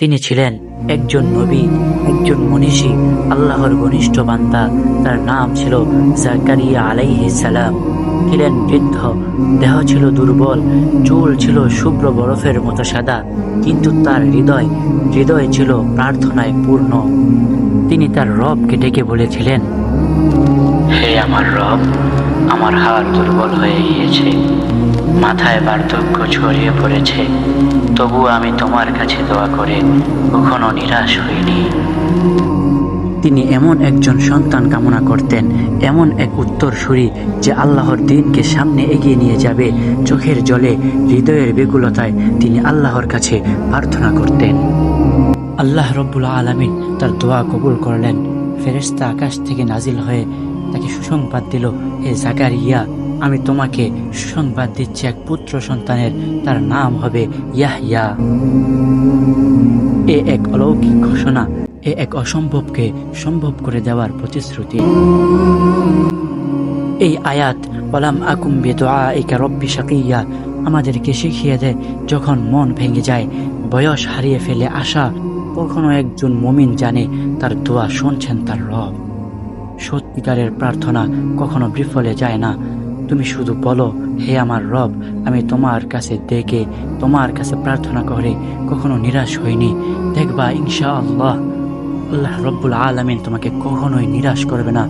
তিনি ছিলেন একজন নবী, একজন মনীষী, আল্লাহর ঘনিষ্ঠ বান্দা। তার নাম ছিল জাকারিয়া আলাইহি সালাম। ছিলেন বৃদ্ধ, দেহ ছিল দুর্বল, চুল ছিল শুভ্র বরফের মতো সাদা, কিন্তু তার হৃদয় হৃদয় ছিল প্রার্থনায় পূর্ণ। তিনি তার রবকে ডেকে বলেছিলেন, হে আমার রব, আমার হাত দুর্বল হয়ে গিয়েছে। মাথায় বার্ধক্য ছড়িয়ে পড়েছে। তবু আমি তোমার কাছে দোয়া করে কখনো নিরাশ হইনি। তিনি এমন একজন সন্তান কামনা করতেন, এমন এক উত্তরসূরি যে আল্লাহর দিনকে সামনে এগিয়ে নিয়ে যাবে চোখের জলে, হৃদয়ের বেকুলতায় তিনি আল্লাহর কাছে প্রার্থনা করতেন। আল্লাহ রব্বুল আলমিন তার দোয়া কবুল করলেন। ফেরেশতা আকাশ থেকে নাজিল হয়ে তাকে সুসংবাদ দিল, হে জাকারিয়া আমি তোমাকে সুসংবাদ দিচ্ছি, এক পুত্র সন্তানের। তার নাম হবে ইয়াহইয়া। এ এক অলৌকিক ঘোষণা, এ এক অসম্ভবকে সম্ভব করে দেওয়ার প্রতিশ্রুতি। এই আয়াত ওলাম আকুম বেদোয়া একা রব্বি শাকিয়া আমাদেরকে শিখিয়ে দেয়, যখন মন ভেঙে যায়, বয়স হারিয়ে ফেলে আশা, কখনো একজন মমিন জানে তার দোয়া শুনছেন তার রব। সত্যিকারের প্রার্থনা কখনো বিফলে যায় না। তুমি শুধু বলো, হে আমার রব, আমি তোমার কাছে দেখে তোমার কাছে প্রার্থনা করে কখনো নিরাশ হইনি। দেখবা ইনশা আল্লাহ আল্লাহ রব্বুল আলমিন তোমাকে কখনোই নিরাশ করবে না।